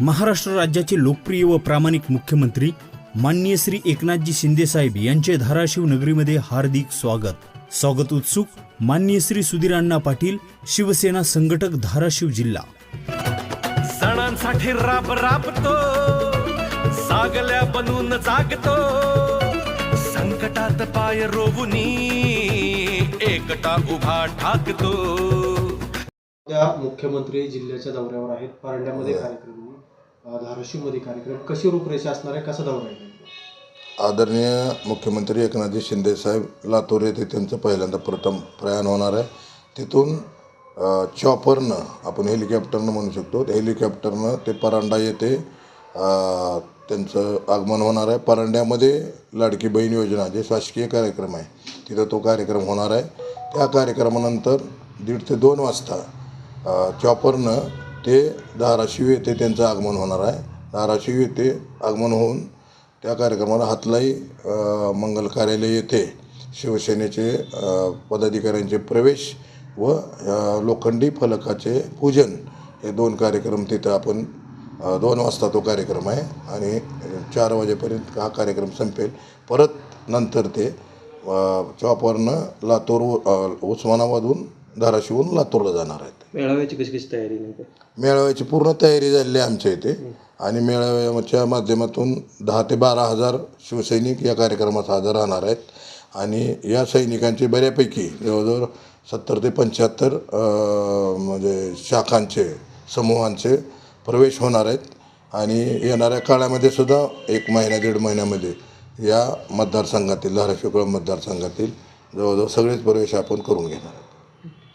महाराष्ट्र राज्याचे लोकप्रिय व प्रामाणिक मुख्यमंत्री माननीय श्री एकनाथजी शिंदे साहेब यांचे धाराशिव नगरीमध्ये हार्दिक स्वागत. स्वागत उत्सुक माननीय श्री सुधीर अण्णा पाटील शिवसेना संघटक धाराशिव जिल्हा. सणांसाठी राब राबतो सागल्या बनून जागतो. संकटात पाय रोवुनी एकटा उभा ठाकतो. त्या मुख्यमंत्री जिल्ह्याच्या दौऱ्यावर आहेत पारंड्यामध्ये कार्यक्रम अ, धाराशिवमध्ये कार्यक्रम कशी रूपरेषा असणार आहे? कसा दौरा आहे आदरणीय मुख्यमंत्री एकनाथजी शिंदे साहेब लातूर येथे त्यांचं पहिल्यांदा प्रथम प्रयाण होणार आहे. तिथून चॉपरनं आपण हेलिकॉप्टरनं म्हणू शकतो हेलिकॉप्टरनं ते परांडा येथे त्यांचं आगमन होणार आहे. परांड्यामध्ये लाडकी बहीण योजना जे शासकीय कार्यक्रम आहे तिथं तो कार्यक्रम होणार आहे. त्या कार्यक्रमानंतर दीड ते दोन वाजता चॉपरनं ते धाराशिव येथे त्यांचं आगमन होणार आहे. धाराशिव येथे आगमन होऊन त्या कार्यक्रमाला हातलाई मंगल कार्यालय येथे शिवसेनेचे पदाधिकाऱ्यांचे प्रवेश व लोखंडी फलकाचे पूजन हे दोन कार्यक्रम तिथं आपण दोन वाजता तो कार्यक्रम आहे आणि चार वाजेपर्यंत हा कार्यक्रम संपेल. परत नंतर ते चॉपरनं लातूर उस्मानाबादहून धाराशिवहून लातूरला जाणार आहेत. मेळाव्याची कशी कशी तयारी नेमकं? मेळाव्याची पूर्ण तयारी झालेली आहे आमच्या इथे. आणि मेळाव्याच्या माध्यमातून दहा ते बारा हजार शिवसैनिक या कार्यक्रमात हजर राहणार आहेत. आणि या सैनिकांचे बऱ्यापैकी जवळजवळ सत्तर ते पंच्याहत्तर म्हणजे शाखांचे समूहांचे प्रवेश होणार आहेत. आणि येणाऱ्या काळामध्ये सुद्धा एक महिन्या दीड महिन्यामध्ये या मतदारसंघातील धाराशिव मतदारसंघातील जवळजवळ सगळेच प्रवेश आपण करून घेणार आहोत.